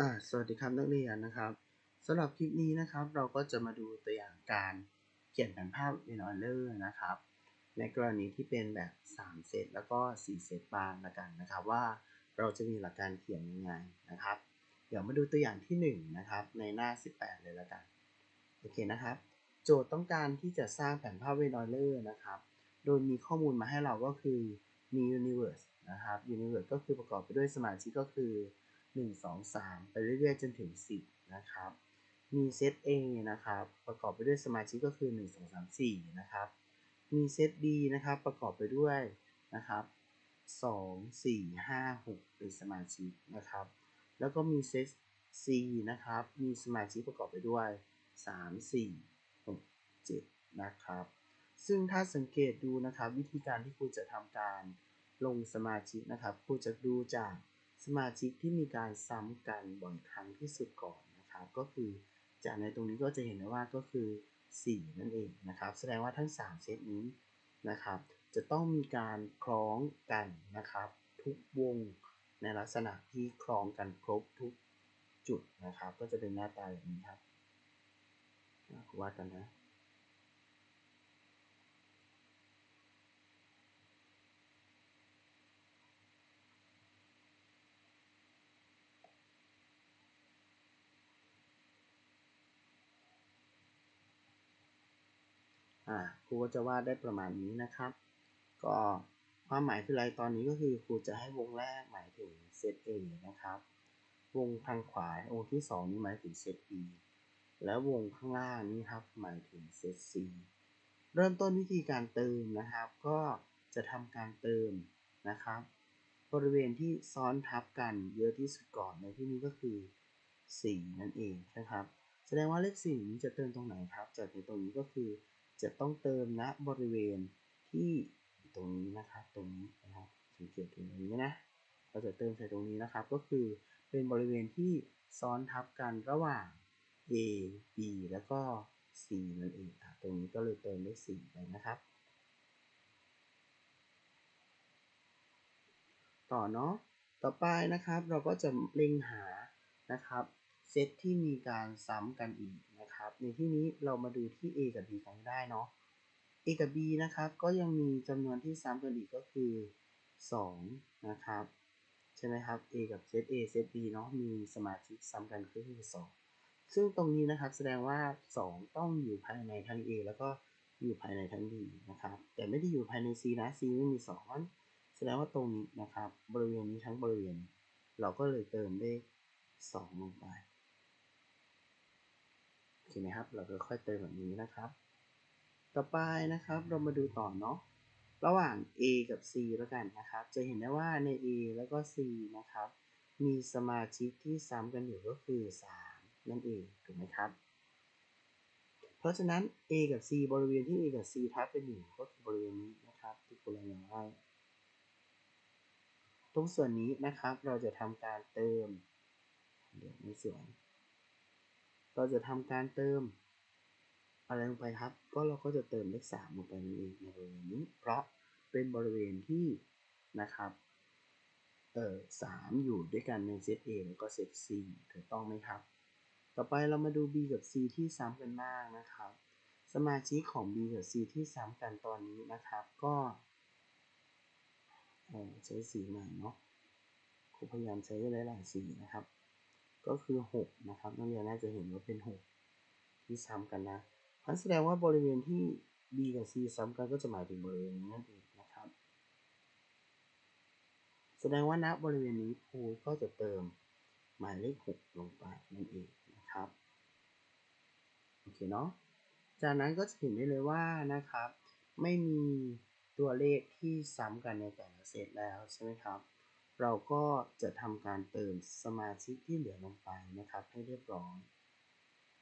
อ่าสวัสดีครับนักเรียนนะครับสำหรับคลิปนี้นะครับ เราก็จะมาดูตัวอย่างการเขียนแผนภาพเวนอเลอร์นะครับ ในกรณีที่เป็นแบบ 3 เซตแล้วก็ 4 เซตบางละกันนะครับ ว่าเราจะมีหลักการเขียนยังไงนะครับ เดี๋ยวมาดูตัวอย่างที่ 1 นะครับ ในหน้า 18 เลยละกันโอเคนะครับ โจทย์ต้องการที่จะสร้างแผนภาพเวนอเลอร์นะครับ โดยมีข้อมูลมาให้เราก็คือมี universe นะครับ universe ก็คือประกอบไปด้วยสมาชิกก็คือ 1 2 3 ไปเรื่อยๆ จนถึง 10 นะครับ มีเซต A นะครับ ประกอบไปด้วยสมาชิกก็คือ 1 2 3 4 นะครับ มีเซต B นะครับ ประกอบไปด้วยนะครับ 2 4 5 6 เป็นสมาชิกนะครับ แล้วก็มีเซต C นะครับ มีสมาชิกประกอบไปด้วย 3 4 6 7 นะครับ ซึ่งถ้าสังเกตดูนะครับ วิธีการที่ครูจะทำการลงสมาชิกนะครับครูจะดูจาก สมาชิกที่มีการซ้ำกันบ่อยครั้งที่สุดก่อนนะครับก็คือจากในตรงนี้ก็จะเห็นได้ว่าก็คือ 4 นั่นเองนะครับ แสดงว่าทั้ง 3 เซตนี้นะครับจะต้องมีการคล้องกันนะครับ ทุกวงในลักษณะที่คล้องกันครบทุกจุดนะครับ ก็จะเป็นหน้าตาแบบนี้ครับวาดกันนะ อ่าครูก็จะวาดได้ประมาณนี้นะครับ ก็ความหมายคืออะไรตอนนี้ก็คือครูจะให้วงแรกหมายถึงเซต A นะครับ วงทางขวาวงที่ 2 นี้หมายถึงเซต B แล้ววงข้างล่างนี้ครับหมายถึงเซต C เริ่มต้นวิธีการเติมนะครับ ก็จะทำการเติมนะครับ บริเวณที่ซ้อนทับกันเยอะที่สุดก่อนในที่นี้ก็คือ4นั่นเองนะครับ แสดงว่าเลข4นี้จะเติมตรงไหนครับ จากในตรงนี้ก็คือ จะต้องเติมณบริเวณที่ตรงนี้นะครับ ตรงนี้นะครับสังเกตตรงนี้นะ เราจะเติมใส่ตรงนี้นะครับ ก็คือเป็นบริเวณที่ซ้อนทับกันระหว่าง A B แล้วก็ C นั่นเองตรงนี้ก็เลยเติมด้วย4ไปนะครับ ต่อเนาะ ต่อไปนะครับเราก็จะเล็งหานะครับเซตที่มีการซ้ำกันอีก ในที่นี้เรามาดูที่ A กับ B กันได้เนาะ A กับ B นะครับก็ยังมีจำนวนที่ซ้ำกันอีกก็คือ 2 นะครับ ใช่ไหมครับ A กับเซต A เซต B เนาะมีสมาชิกซ้ำกันก็คือ 2 ซึ่งตรงนี้นะครับแสดงว่า 2 ต้องอยู่ภายในทั้ง A แล้วก็อยู่ภายในทั้ง B นะครับ แต่ไม่ได้อยู่ภายใน C นะ C ไม่มี2แสดงว่าตรงนี้นะครับ บริเวณนี้ทั้งบริเวณ เราก็เลยเติมเลข2ลงไป อเคไหมครับ เราก็ค่อยเติมแบบนี้นะครับ ต่อไปนะครับเรามาดูต่อเนาะระหว่าง A กับ C แล้วกันนะครับ จะเห็นได้ว่าใน A แล้วก็ C นะครับ มีสมาชิกที่ซ้ำกันอยู่ก็คือ 3 นั่นเองถูกไหมครับ เพราะฉะนั้น A กับ C บริเวณที่ A กับ C ทับเป็นอยู่ก็คือบริเวณนี้นะครับที่คุณรายานไว้ตรงส่วนนี้นะครับเราจะทำการเติม เดี๋ยวไม่สวย เราจะทำการเติม อะไรลงไปครับ ก็เราก็จะเติมเลขสามลงไปในในบริเวณนี้ เพราะเป็นบริเวณที่นะครับ เอ่อสามอยู่ด้วยกันในเซต A แล้วก็เซต C ถูกต้องไหมครับ ต่อไปเรามาดู B กับ C ที่ซ้ำกันบ้างนะครับ สมาชิกของ B กับ C ที่ซ้ำกันตอนนี้นะครับ ก็ใช้สีใหม่เนาะครูพยายามใช้หลายๆสีนะครับ ก็คือ 6 นะครับนักเรียนน่าจะเห็นว่าเป็น 6 ที่ซ้ำกันนะนั่นแสดงว่าบริเวณที่ B กับ C ซ้ำกันก็จะหมายถึงบริเวณนี้นั่นเองนะครับ แสดงว่าณบริเวณนี้ครูก็จะเติมหมายเลข 6 ลงไปนั่นเองนะครับโอเคเนาะจากนั้นก็จะเห็นได้เลยว่านะครับ ไม่มีตัวเลขที่ซ้ำกันในแต่ละเซตแล้วใช่ไหมครับ เราก็จะทำการเติมสมาชิกที่เหลือลงไปนะครับ ให้เรียบร้อย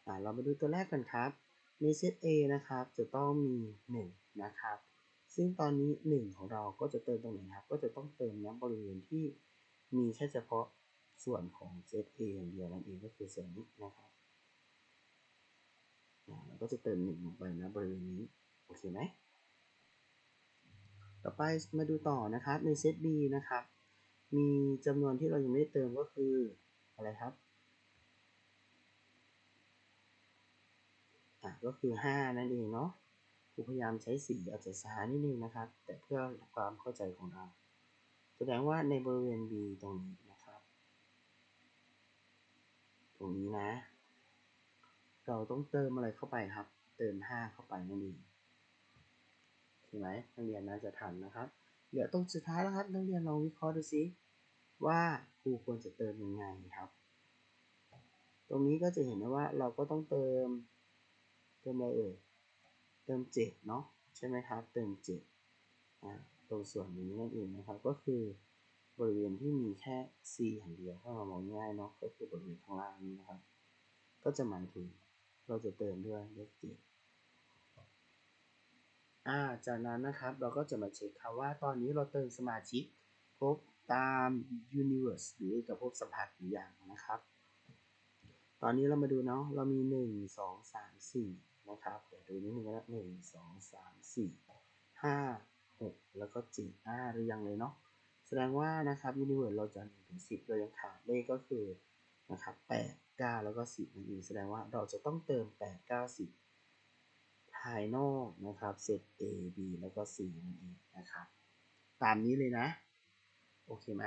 อ่าเรามาดูตัวแรกกันครับ ในเซต A นะครับ จะต้องมี 1 นะครับ ซึ่งตอนนี้ 1 ของเราก็จะเติมตรงไหนครับ ก็จะต้องเติมน้ำบริเวณที่มีแค่เฉพาะส่วนของเซต A อย่างเดียวนั่นเองก็คือส่วนนี้นะครับเราก็จะเติมหนึ่งลงไปนะบริเวณนี้ โอเคไหม ต่อไปมาดูต่อนะครับในเซต B นะครับ มีจำนวนที่เรายังไม่ได้เติมก็คืออะไรครับอะก็คือ 5 นั่นเองเนาะผู้พยายามใช้สีอาจจะช้านิดนึงนะครับ แต่เพื่อความเข้าใจของเรา แสดงว่าในบริเวณ B ตรงนี้นะครับ ตรงนี้นะ เราต้องเติมอะไรเข้าไปครับ เติม 5 เข้าไปนั่นเองใช่ไหมนักเรียนน่าจะทันนะครับ เหลือตรงสุดท้ายแล้วครับนักเรียนลองวิเคราะห์ดูสิ ว่าครูควรจะเติมยังไงครับ ตรงนี้ก็จะเห็นได้ว่าเราก็ต้องเติม เติมอะไรเอ่ย เติม7เนาะใช่ไหมครับ เติม7อ่าตรงส่วนนี้นั่นเองนะครับ ก็คือบริเวณที่มีแค่ C อย่างเดียวถ้าเรามองง่ายเนาะ ก็คือบริเวณข้างล่างนี้นะครับ ก็จะหมายถึงเราจะเติมด้วยเลข7อ่าจากนั้นนะครับเราก็จะมาเช็คครับว่าตอนนี้เราเติมสมาชิกครบ ตาม universe หรือเอกภพสัมผัสหรือยังนะครับ ตอนนี้เรามาดูเนาะเรามี 1 2 3 4 นะครับ เดี๋ยวดูนิดนึงนะหนึ่งสองสามสี่ห้าหกแล้วก็เจ็ดอาหรือยังเลยเนาะแสดงว่านะครับ universe เราจะ1ถึง10เรายังขาดเลขก็คือนะครับ8 9แล้วก็10นั่นเองแสดงว่าเราจะต้องเติม8 9 10ภายนอกนะครับเซต A B แล้วก็ C นั่นเองนะครับ ตามนี้เลยนะ โอเคไหม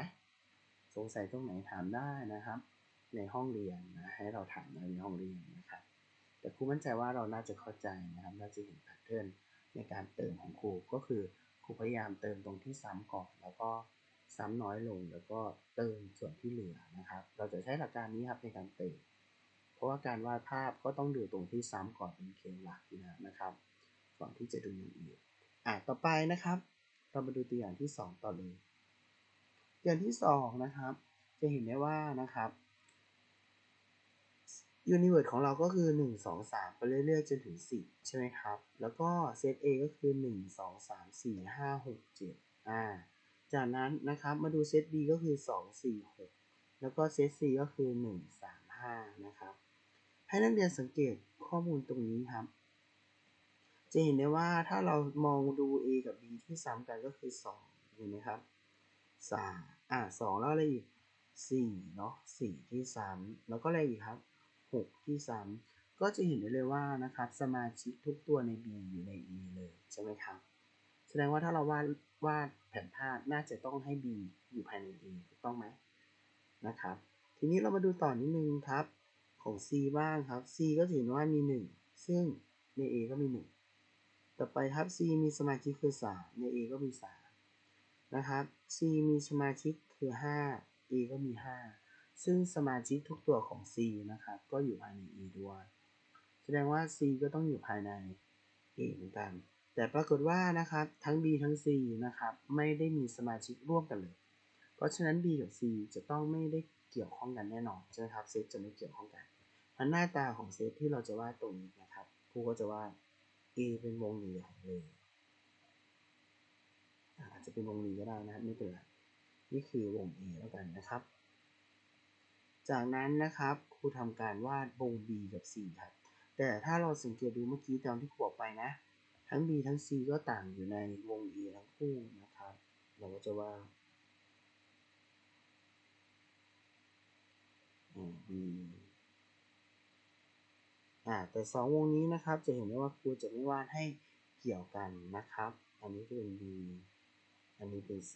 สงสัยตรงไหนถามได้นะครับ ในห้องเรียนนะให้เราถามในห้องเรียนนะครับ แต่ครูมั่นใจว่าเราน่าจะเข้าใจนะครับ น่าจะเห็นแพทเทิร์นในการเติมของครูก็คือครูพยายามเติมตรงที่ซ้ำก่อนแล้วก็ซ้ำน้อยลงแล้วก็เติมส่วนที่เหลือนะครับ เราจะใช้หลักการนี้ครับในการเติม เพราะว่าการวาดภาพก็ต้องดูตรงที่ซ้ำก่อนเป็นเคสหลักนะครับ ก่อนที่จะดูอย่างอื่นอะต่อไปนะครับ เรามาดูตัวอย่างที่ 2 ต่อเลย ตัวอย่างที่ 2 นะครับ จะเห็นได้ว่านะครับยูนิเวิร์สของเราก็คือ 1 2 3 ไปเรื่อยๆ จนถึง 10 ใช่ไหมครับ แล้วก็เซต A ก็คือ 1 2 3 4 5 6 7อ่าจากนั้นนะครับมาดูเซต B ก็คือ 2 4 6 แล้วก็เซต C ก็คือ 1 3 5 นะครับ ให้นักเรียนสังเกตข้อมูลตรงนี้ครับ จะเห็นได้ว่าถ้าเรามองดู A กับ B ที่ซ้ำกันก็คือ 2 เห็นไหมครับ 3 อ่า2แล้วอะไรอีก4เนาะ4ที่ซ้ำแล้วก็อะไรอีกครับ6ที่ซ้ำก็จะเห็นได้เลยว่านะครับสมาชิกทุกตัวใน B อยู่ใน E เลยใช่ไหมครับแสดงว่าถ้าเราวาดวาดแผนภาพน่าจะต้องให้ B อยู่ภายใน E ถูกต้องไหมนะครับทีนี้เรามาดูต่อนิดนึงครับของ C บ้างครับ C ก็จะเห็นว่ามี 1 ซึ่งใน A ก็มี 1 ต่อไปครับ C มีสมาชิกคือ 3 ใน A ก็มี 3 นะครับ C มีสมาชิกคือ5 A ก็มี 5 ซึ่งสมาชิกทุกตัวของ C นะครับ ก็อยู่ภายใน E ด้วย แสดงว่า C ก็ต้องอยู่ภายใน A เหมือนกัน แต่ปรากฏว่านะครับทั้ง B ทั้ง C นะครับไม่ได้มีสมาชิกร่วมกันเลย เพราะฉะนั้น B กับ C จะต้องไม่ได้เกี่ยวข้องกันแน่นอนใช่ไหมครับเซตจะไม่เกี่ยวข้องกันอันหน้าตาของเซตที่เราจะวาดตรงนี้นะครับครูก็จะวาด A เป็นวงเหลี่ยมเลย อาจจะเป็นวงรีก็ได้นะครับไม่เป็นไรนี่คือวง A แล้วกันนะครับ จากนั้นนะครับครูทำการวาดวง B กับ C ครับ แต่ถ้าเราสังเกตดูเมื่อกี้ตามที่ครูบอกไปนะ ทั้ง B ทั้ง C ก็ต่างอยู่ในวง A ทั้งคู่นะครับ เราก็จะว่า B อ่าแต่สองวงนี้นะครับจะเห็นได้ว่าครูจะไม่วาดให้เกี่ยวกันนะครับ อันนี้เป็น B อันนี้เป็น C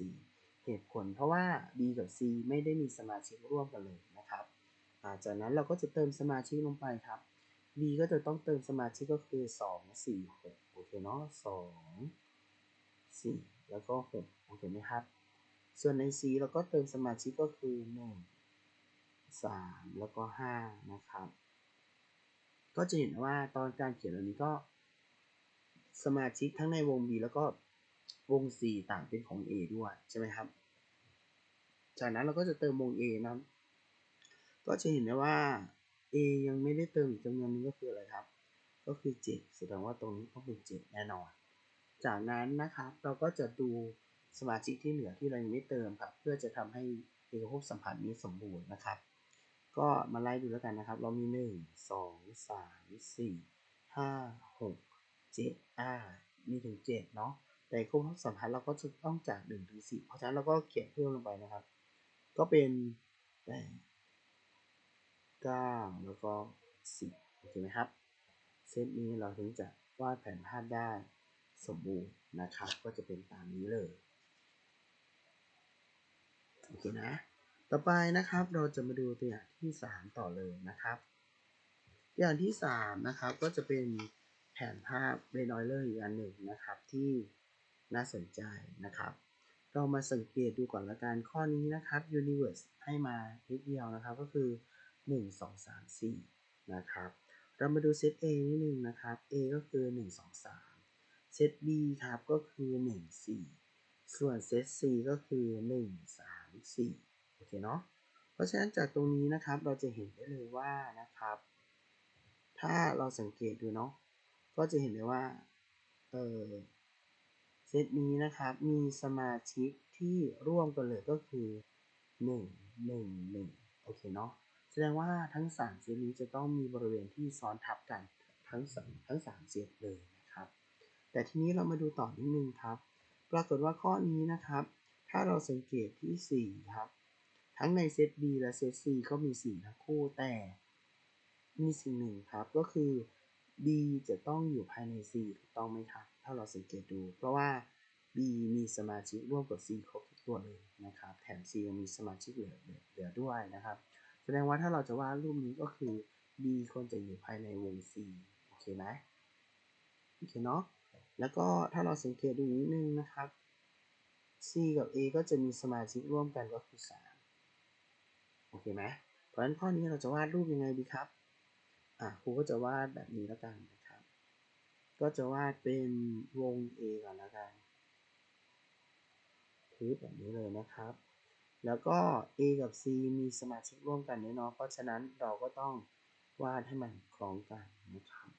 เหตุผลเพราะว่า B กับ C ไม่ได้มีสมาชิกร่วมกันเลยนะครับจากนั้นเราก็จะเติมสมาชิกลงไปครับ B ก็จะต้องเติมสมาชิกก็คือ 2 4 6 โอเคเนาะ2 4 แล้วก็ 6 โอเคไหมครับ ส่วนใน C เราก็เติมสมาชิกก็คือ 1 3 แล้วก็ 5 นะครับ ก็จะเห็นว่าตอนการเขียนอันนี้ก็สมาชิกทั้งในวง B แล้วก็ วง C ต่างเป็นของ A ด้วยใช่ไหมครับ จากนั้นเราก็จะเติมวง A นะครับก็จะเห็นได้ว่า A ยังไม่ได้เติมอีกจำนวนนึงก็คืออะไรครับ ก็คือ 7 แสดงว่าตรงนี้ต้องเป็น 7 แน่นอน จากนั้นนะครับเราก็จะดูสมาชิกที่เหลือที่เรายังไม่เติมครับเพื่อจะทำให้เอกภพสัมพันธ์นี้สมบูรณ์นะครับ ก็มาไล่ดูแล้วกันนะครับ เรามี 1 2 3 4 5 6 7อ่ามีถึง 7 เนาะ แต่ครบสัมพันธ์เราก็จะต้องจาก1ถึง10เพราะฉะนั้นเราก็เขียนเพิ่มลงไปนะครับ ก็เป็น8 9 แล้วก็ 10โอเคไหมครับ เซตนี้เราถึงจะวาดแผนภาพได้สมบูรณ์นะครับ ก็จะเป็นตามนี้เลยโอเคนะ ต่อไปนะครับเราจะมาดูตัวอย่างที่ 3 ต่อเลยนะครับ ตัวอย่างที่ 3 นะครับก็จะเป็นแผนภาพเรนอยเลอร์อีกอันหนึ่งนะครับที่ น่าสนใจนะครับ เรามาสังเกตดูก่อนละกันข้อนี้นะครับ Universe ให้มานิดเดียวนะครับก็คือ 1 2 3 4 นะครับ เรามาดูเซต A นิดนึงนะครับ A ก็คือ 1 2 3 เซต B ครับก็คือ 1 4 ส่วนเซต C ก็คือ 1 3 4 โอเคเนาะเพราะฉะนั้นจากตรงนี้นะครับเราจะเห็นได้เลยว่านะครับ ถ้าเราสังเกตดูเนาะก็จะเห็นได้ว่าเออ เซตนี้นะครับมีสมาชิกที่ร่วมกันเลยก็คือ 1 1 1 โอเคเนาะแสดงว่าทั้ง 3 เซตนี้จะต้องมีบริเวณที่ซ้อนทับกันทั้ง3ทั้ง3เซตเลยนะครับ แต่ทีนี้เรามาดูต่อนิดนึงครับ ปรากฏว่าข้อนี้นะครับ ถ้าเราสังเกตที่ 4 ครับ ทั้งในเซต B และเซต C ก็มี 4 ทั้งคู่แต่มีสิ่งหนึ่งครับก็คือ B จะต้องอยู่ภายใน C ถูกต้องไหมครับ ถ้าเราสังเกตดู เพราะว่า B มีสมาชิกร่วมกับ C ครบทุกตัวเลยนะครับ แถม C ยังมีสมาชิกเหลือเหลือด้วยนะครับ แสดงว่าถ้าเราจะวาดรูปนี้ก็คือ B ควรจะอยู่ภายในวง C โอเคไหมโอเคเนาะ แล้วก็ถ้าเราสังเกตดูนิดนึงนะครับ C กับ A ก็จะมีสมาชิกร่วมกันก็คือ 3 โอเคไหมเพราะฉะนั้นข้อนี้เราจะวาดรูปยังไงดีครับ อะครูก็จะวาดแบบนี้แล้วกันนะ ก็จะวาดเป็นวง A ก่อนแล้วกันพื้นแบบนี้เลยนะครับ แล้วก็ A กับ C มีสมาชิกร่วมกันแน่นอนเพราะฉะนั้นเราก็ต้องวาดให้มันคล้องกันนะครับ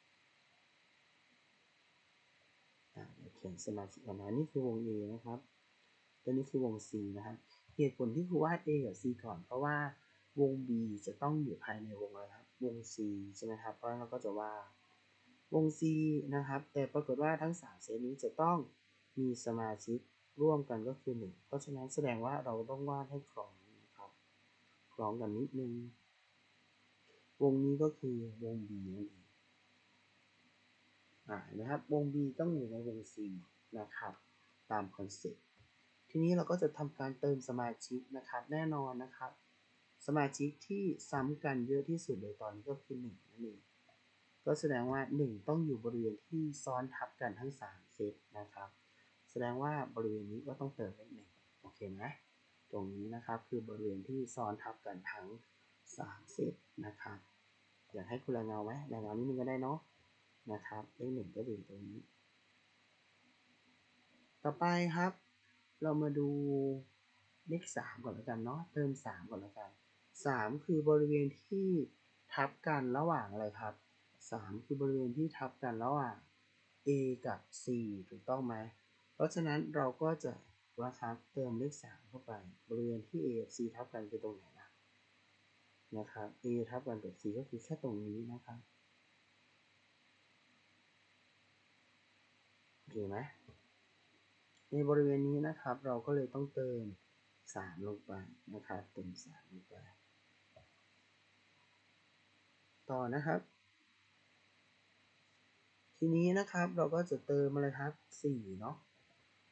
เขียนสมาชิกก่อนนะนี่คือวง A นะครับ ตัวนี้คือวง C นะครับ เหตุผลที่ครูวาด A กับ C ก่อน เพราะว่าวง B จะต้องอยู่ภายในวงอะไรครับ วง C ใช่ไหมครับ เพราะฉะนั้นเราก็จะวาด วง C นะครับ แต่ปรากฏว่าทั้ง 3 เซตนี้จะต้องมีสมาชิกร่วมกันก็คือ 1 เพราะฉะนั้นแสดงว่าเราต้องวาดให้คล้องนะครับคล้องกันนิดนึง วงนี้ก็คือวง B นั่นเองอ่านะครับ วง B ต้องอยู่ในวง C นะครับ ตามคอนเซ็ปต์ทีนี้เราก็จะทำการเติมสมาชิกนะครับ แน่นอนนะครับ สมาชิกที่ซ้ำกันเยอะที่สุดเลยตอนนี้ก็คือ1นั่นเอง ก็แสดงว่า 1 ต้องอยู่บริเวณที่ซ้อนทับกันทั้ง 3 เซตนะครับ แสดงว่าบริเวณนี้ก็ต้องเติมเลขหนึ่งโอเคไหมตรงนี้นะครับคือบริเวณที่ซ้อนทับกันทั้ง 3 เซตนะครับ อยากให้คุณรายงาไว้รายงานนิดนึงก็ได้เนาะนะครับเลขหนึ่งก็อยู่ตรงนี้ ต่อไปครับ เรามาดูเลข3ก่อนแล้วกันเนาะเติม3ก่อนแล้วกัน3คือบริเวณที่ทับกันระหว่างอะไรครับ 3คือบริเวณที่ทับกันระหว่าง A กับ C ถูกต้องไหม เพราะฉะนั้นเราก็จะว่าครับเติมเลข3เข้าไป บริเวณที่ A กับ C ทับกันคือตรงไหนนะนะครับ A ทับกันกับ C ก็คือแค่ตรงนี้นะครับโอเคไหมในบริเวณนี้นะครับ เราก็เลยต้องเติม3ลงไปนะครับ เติม3ลงไป ต่อนะครับ ทีนี้นะครับเราก็จะเติมอะไรครับ4เนาะ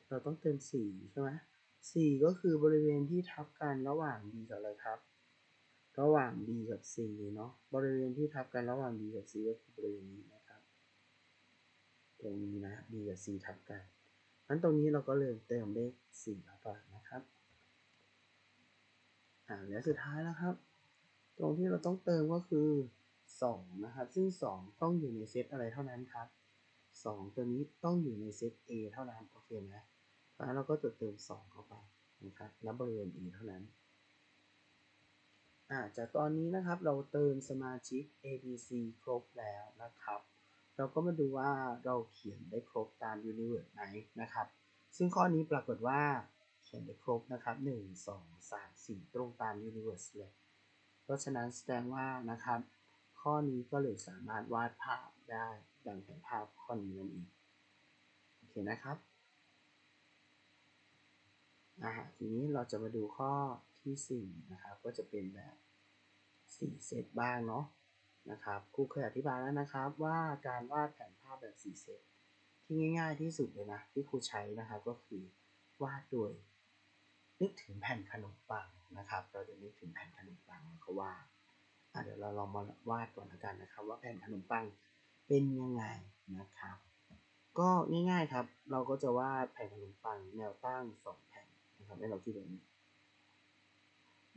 เราต้องเติม4ใช่ไหม4ก็คือบริเวณที่ทับกันระหว่าง B กับอะไรครับ ระหว่าง B กับ C เนาะบริเวณที่ทับกันระหว่าง B กับ C ก็คือบริเวณนี้นะครับตรงนี้นะ B กับ C ทับกันนั้นตรงนี้เราก็เลยเติมเลข4เข้าไปนะครับอ่าและสุดท้ายนะครับ ตรงที่เราต้องเติมก็คือ2นะครับ ซึ่ง 2 ต้องอยู่ในเซตอะไรเท่านั้นครับ 2 ตัวนี้ต้องอยู่ในเซต A เท่านั้น โอเคไหมเพราะฉะนั้นเราก็จะเติม 2 เข้าไปนะครับณบริเวณ E เท่านั้นอ่าจากตอนนี้นะครับเราเติมสมาชิก A B C ครบแล้วนะครับ เราก็มาดูว่าเราเขียนได้ครบตาม Universe ไหมนะครับ ซึ่งข้อนี้ปรากฏว่าเขียนได้ครบนะครับ 1 2 3 4 ตรงตาม Universe เลย เพราะฉะนั้นแสดงว่านะครับ ข้อนี้ก็เลยสามารถวาดภาพได้ ดังแผนภาพข้อนี้นั่นเองโอเคนะครับอ่าทีนี้เราจะมาดูข้อที่4นะครับก็จะเป็นแบบ4เซตบ้างเนาะนะครับครูเคยอธิบายแล้วนะครับว่าการวาดแผนภาพแบบ4เซตที่ง่ายๆที่สุดเลยนะที่ครูใช้นะครับก็คือวาดโดยนึกถึงแผ่นขนมปังนะครับ เราจะนึกถึงแผ่นขนมปังแล้วก็วาดอะเดี๋ยวเราลองมาวาดก่อนละกันนะครับ ว่าแผ่นขนมปัง เป็นยังไงนะครับ ก็ง่ายๆครับ เราก็จะวาดแผ่นขนมปังแนวตั้งสองแผ่นนะครับให้เราคิดแบบนี้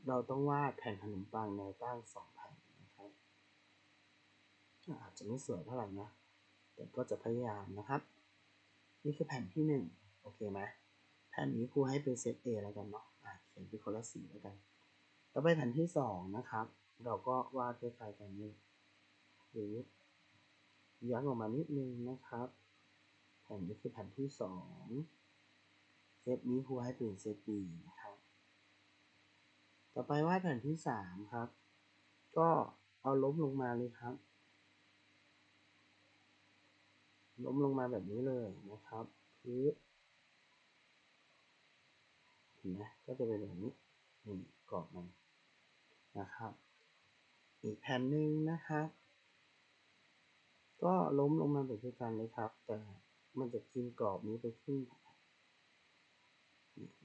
เราต้องวาดแผ่นขนมปังแนวตั้งสองแผ่นนะครับอาจจะไม่สวยเท่าไหร่นะ แต่ก็จะพยายามนะครับ นี่คือแผ่นที่หนึ่งโอเคไหมแผ่นนี้ครูให้เป็นเซต A แล้วกันเนาะอะเขียนเป็นคนละสีแล้วกัน ต่อไปแผ่นที่สองนะครับ เราก็วาดคล้ายๆกันนี่หรือ ย้อนออกมานิดนึงนะครับ แผ่นนี้คือแผ่นที่สองเซตนี้ครูให้เป็นเซต B นะครับ ต่อไปวาดแผ่นที่สามครับ ก็เอาล้มลงมาเลยครับ ล้มลงมาแบบนี้เลยนะครับพื้นเห็นไหมก็จะเป็นแบบนี้นี่กรอบมันนะครับ อีกแผ่นหนึ่งนะครับ ก็ล้มลงมาแบบเดียวกันเลยครับ แต่มันจะกินกรอบนี้ไปครึ่ง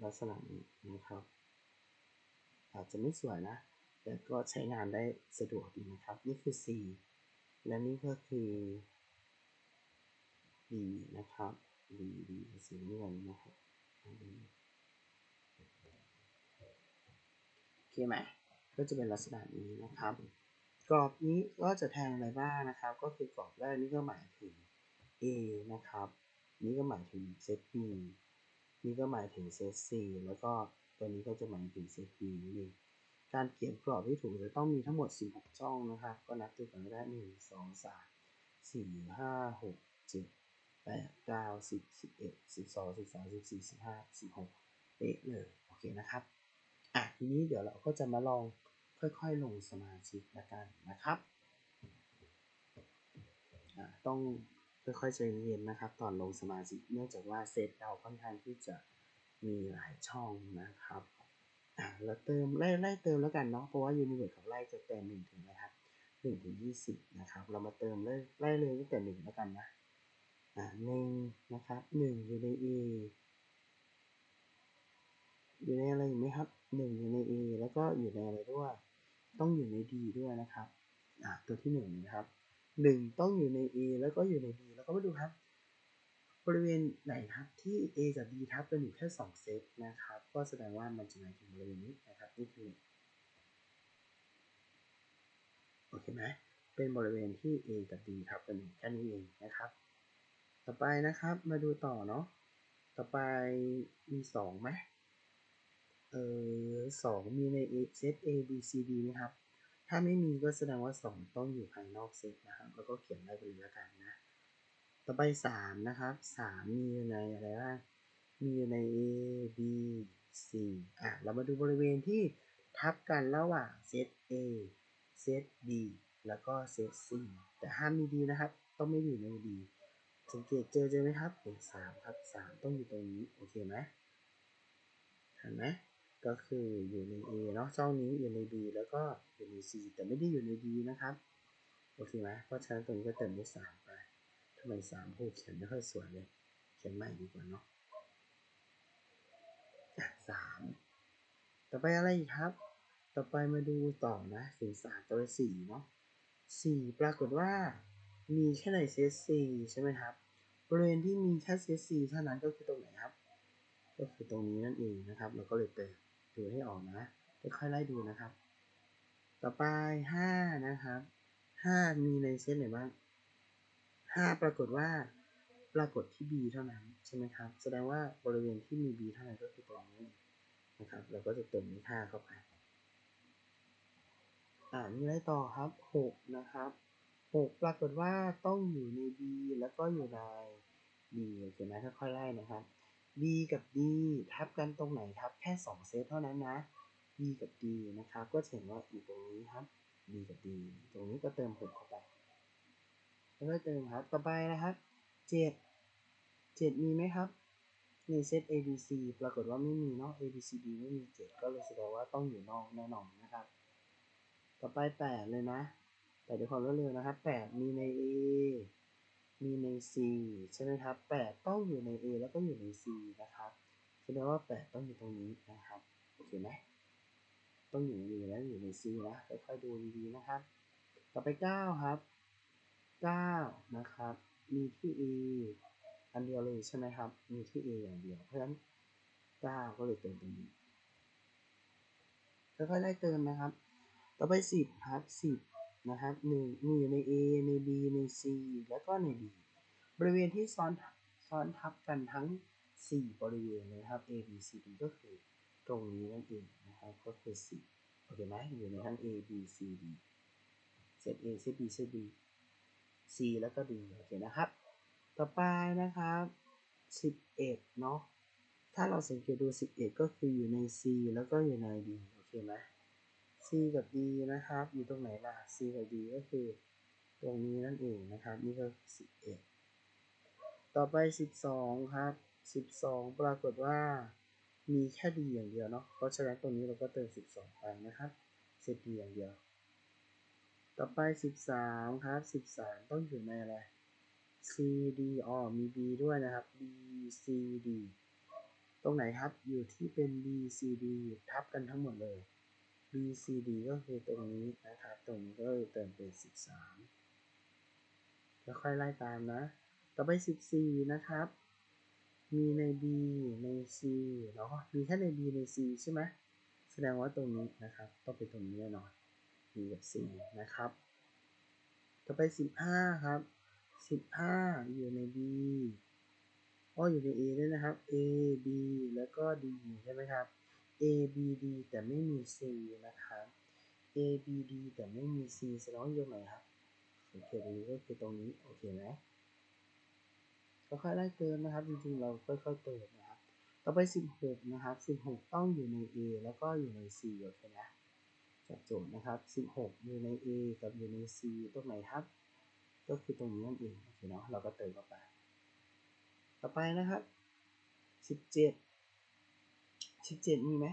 ลักษณะนี้นะครับ อาจจะไม่สวยนะ แต่ก็ใช้งานได้สะดวกดีนะครับ นี่คือ C และนี่ก็คือ D นะครับ D D สีเงินนะครับโอเคไหมก็จะเป็นลักษณะนี้นะครับ กรอบนี้ก็จะแทนอะไรบ้างนะครับ ก็คือกรอบแรกนี่ก็หมายถึง A นะครับ นี่ก็หมายถึงเซต B นี่ก็หมายถึงเซต C แล้วก็ตัวนี้ก็จะหมายถึงเซต B นี่เองการเขียนกรอบที่ถูกจะต้องมีทั้งหมด 16 ช่องนะครับ ก็นับดูกันก็ได้ 1 2 3 4 5 6 7 8 9 10 11 12 13 14 15 16 เป๊ะเลย โอเคนะครับ อะ ทีนี้เดี๋ยวเราก็จะมาลอง ค่อยๆลงสมาชิกละกันนะครับอะต้องค่อยๆใจเย็นนะครับ ตอนลงสมาชิกเนื่องจากว่าเซตเราค่อนข้างที่จะมีหลายช่องนะครับอะเราเติมไล่ไล่เติมแล้วกันเนาะเพราะว่ายูนิเวิร์สของไล่จะแต่หนึ่งถึงนะครับหนึ่งถึงยี่สิบนะครับ เรามาเติมไล่ไล่เลยตั้งแต่หนึ่งแล้วกันนะอ่าหนึ่งนะครับหนึ่งอยู่ใน A อยู่ในอะไรอยู่ไหมครับหนึ่งอยู่ใน A แล้วก็อยู่ในอะไรด้วย ต้องอยู่ใน D ด้วยนะครับอ่าตัวที่หนึ่งนะครับหนึ่งต้องอยู่ใน A แล้วก็อยู่ใน D แล้วก็มาดูครับ บริเวณไหนครับที่ A กับ D ทับกันอยู่แค่สองเซตนะครับ ก็แสดงว่ามันจะหมายถึงบริเวณนี้นะครับนี่คือโอเคไหมเป็นบริเวณที่ A กับ D ทับกันอยู่แค่นี้เองนะครับ ต่อไปนะครับมาดูต่อเนาะต่อไปมีสองไหม เออสองมีใน เซต A B C D ไหมครับ ถ้าไม่มีก็แสดงว่าสองต้องอยู่ภายนอกเซตนะครับ แล้วก็เขียนได้ไปเลยละกันนะ ต่อไปสามนะครับสามมีอยู่ในอะไรบ้าง มีอยู่ใน A B C อะ เรามาดูบริเวณที่ทับกันระหว่างเซต A เซต B แล้วก็เซต C แต่ห้ามมี D นะครับ ต้องไม่อยู่ใน D สังเกตเจอเจอไหมครับเห็นสามครับสามต้องอยู่ตรงนี้ โอเคไหมเห็นไหม ก็คืออยู่ใน A เนาะช่องนี้อยู่ใน B แล้วก็อยู่ใน C แต่ไม่ได้อยู่ใน D นะครับ โอเคไหมเพราะฉะนั้นตรงนี้ก็เติมด้วยสามไปทำไมสามพูดเขียนไม่ค่อยสวยเลย เขียนใหม่ดีกว่าเนาะสามต่อไปอะไรอีกครับ ต่อไปมาดูต่อนะถึงสามต่อไปสี่เนาะสี่ปรากฏว่ามีแค่ในเซต C ใช่ไหมครับ บริเวณที่มีแค่เซต C เท่านั้นก็คือตรงไหนครับ ก็คือตรงนี้นั่นเองนะครับ เราก็เลยเติม ดูให้ออกนะค่อยๆไล่ดูนะครับ ต่อไปห้านะครับห้ามีในเซตไหนบ้างห้าปรากฏว่าปรากฏที่ B เท่านั้นใช่ไหมครับ แสดงว่าบริเวณที่มี B เท่านั้นก็คือตรงนี้นะครับ เราก็จะเติมเลขห้าเข้าไป อ่ามีอะไรต่อครับหกนะครับหกปรากฏว่าต้องอยู่ใน B แล้วก็อยู่ใน B โอเคไหมค่อยๆไล่นะครับ B กับ D ทับกันตรงไหนครับ แค่ 2 เซตเท่านั้นนะ B กับ D นะครับ ก็เห็นว่าอยู่ตรงนี้ครับ B กับ D ตรงนี้ก็เติม6เข้าไป แล้วก็เติมครับ ต่อไปนะครับ 7 7 มีไหมครับในเซต ABC ปรากฏว่าไม่มีเนาะ ABCD ไม่มี 7 ก็เลยแสดงว่าต้องอยู่นอกแน่นอนนะครับ ต่อไป 8 เลยนะแปดด้วยความรวดเร็วนะครับแปดมีใน A มีใน C ใช่ไหมครับแปดต้องอยู่ใน A แล้วก็อยู่ใน C นะครับแสดงว่าแปดต้องอยู่ตรงนี้นะครับ โอเคไหมต้องอยู่ใน A แล้วอยู่ใน C นะค่อยๆดูดีๆนะครับ ต่อไปเก้าครับเก้านะครับ มีที่ A อันเดียวเลยใช่ไหมครับ มีที่ A อย่างเดียว เพราะฉะนั้นเก้าก็เลยเติมตรงนี้ค่อยๆไล่เติมนะครับ ต่อไปสิบครับสิบ นะครับหนึ่งมีอยู่ใน A ใน B ใน C แล้วก็ใน D บริเวณที่ซ้อนซ้อนทับกันทั้ง 4 บริเวณนะครับ A B C D ก็คือตรงนี้นั่นเองนะครับก็คือ4โอเคไหมอยู่ในทั้ง A B C D เซต A เซต B เซต B C แล้วก็ D โอเคนะครับ ต่อไปนะครับ 11 เนาะถ้าเราสังเกตดู 11 ก็คืออยู่ใน C แล้วก็อยู่ใน D โอเคไหม C กับ D นะครับ อยู่ตรงไหนล่ะ C กับ D ก็คือตรงนี้นั่นเองนะครับ นี่ก็11ต่อไป12ครับ12ปรากฏว่ามีแค่ D อย่างเดียวเนาะ เพราะฉะนั้นตรงนี้เราก็เติม12ไปนะครับเซต D อย่างเดียว ต่อไป13ครับ13ต้องอยู่ในอะไร C D อ๋อมี B ด้วยนะครับ B C D ตรงไหนครับ อยู่ที่เป็น B C D ทับกันทั้งหมดเลย B C D ก็คือตรงนี้นะครับ ตรงนี้ก็เลยเติมเป็น 13 แล้วค่อยไล่ตามนะ ต่อไป 14 นะครับ มีใน B ใน C เนาะมีแค่ใน B ใน C ใช่ไหมแสดงว่าตรงนี้นะครับ ต้องเป็นตรงนี้แน่นอน B กับ C นะครับ ต่อไป 15 ครับ 15 อยู่ใน B อ๋ออยู่ใน A ด้วยนะครับ A B แล้วก็ D ใช่ไหมครับ A B D แต่ไม่มี C นะครับ A B D แต่ไม่มี C แสดงว่าอยู่ไหนครับสังเกตรงนี้ก็คือตรงนี้ โอเคไหมค่อยๆไล่เติมนะครับ จริงๆ เราค่อยๆเติมนะครับ ต่อไป 16 นะครับ 16 ต้องอยู่ใน A แล้วก็อยู่ใน C โอเคนะจากโจทย์นะครับ 16 อยู่ใน A กับอยู่ใน C ตรงไหนครับ ก็คือตรงนี้นั่นเอง โอเคเนาะ เราก็เติมเข้าไป ต่อไปนะครับ 17 17มีไหม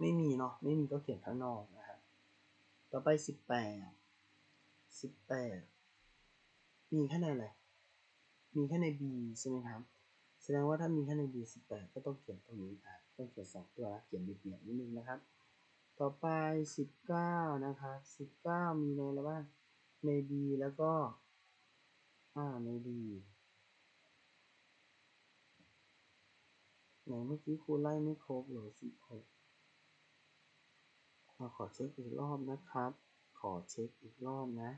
ไม่มีเนาะ ไม่มีก็เขียนข้างนอกนะครับ ต่อไป18 18มีแค่ในอะไร มีแค่ใน B ใช่ไหมครับ แสดงว่าถ้ามีแค่ใน B 18ก็ต้องเขียนตรงนี้อะต้องเขียนสองตัว เขียนเบียดๆนิดนึงนะครับ ต่อไป19นะครับ19มีในอะไรบ้าง ใน B แล้วก็ อ่า ใน D ไหนเมื่อกี้ครูไล่ไม่ครบเลย16เราขอเช็คอีกรอบนะครับ ขอเช็คอีกรอบนะ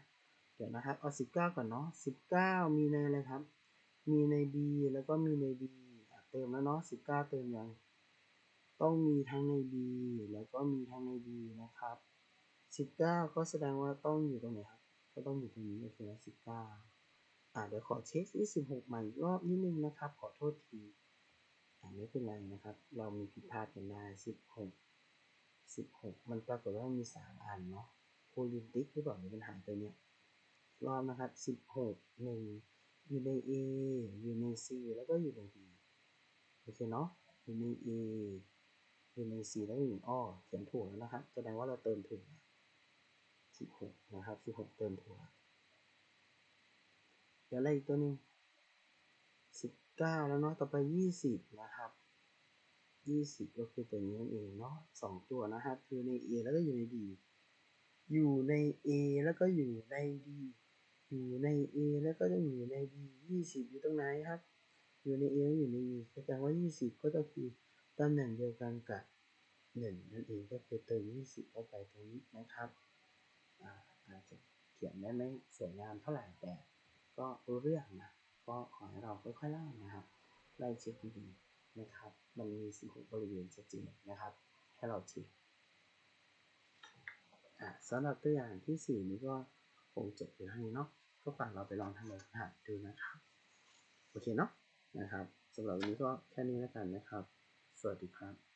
เดี๋ยวนะครับ เอา19ก่อนเนาะ19มีในอะไรครับ มีใน B แล้วก็มีใน d เติมแล้วเนาะ19เติมยัง ต้องมีทั้งใน B แล้วก็มีทั้งใน D นะครับ19ก็แสดงว่าต้องอยู่ตรงไหนครับ ก็ต้องอยู่ตรงนี้โอเคนะ19อ่าเดี๋ยวขอเช็คที่16ใหม่อีกรอบนิดนึงนะครับ ขอโทษที ไม่เป็นไรนะครับ เรามีผิดพลาดกันได้16 16มันปรากฏว่ามี3อันเนาะโคลินติกหรือเปล่าหรือมันหายไปเนี่ยรอบนะครับ16 1อยู่ใน A อยู่ใน C แล้วก็อยู่ใน D โอเคเนาะอยู่ใน A อยู่ใน C แล้วก็อยู่อ้อเขียนถูกแล้วนะครับแสดงว่าเราเติมถูก16นะครับ16เติมถูกเดี๋ยวอะไรอีกตัวนึง 19แล้วเนาะ ต่อไป20นะครับ20ก็คือตัวนี้นั่นเองเนาะสองตัวนะครับคือใน A แล้วก็อยู่ใน D อยู่ใน A แล้วก็อยู่ใน D อยู่ใน A แล้วก็ต้อยู่ใน D 20อยู่ตรงไหนครับ อยู่ใน A แล้วอยู่ใน D แสดงว่า20ก็จะคือตำแหน่งเดียวกันกับ1นั่นเองก็คือเติม20เข้าไปตรงนี้นะครับอาจจะเขียนได้ไม่สวยงามเท่าไหร่แต่ก็รู้เรื่องนะ ก็ขอให้เราค่อยๆไล่นะครับไล่เช็คดีๆนะครับ มันมี16บริเวณชัดเจนนะครับ ให้เราเช็คอะสำหรับตัวอย่างที่ 4 นี้ก็คงจบเพียงเท่านี้เนาะก็ฝากเราไปลองทำแบบหัดดูนะครับ โอเคเนาะนะครับสำหรับวันนี้ก็แค่นี้แล้วกันนะครับ สวัสดีครับ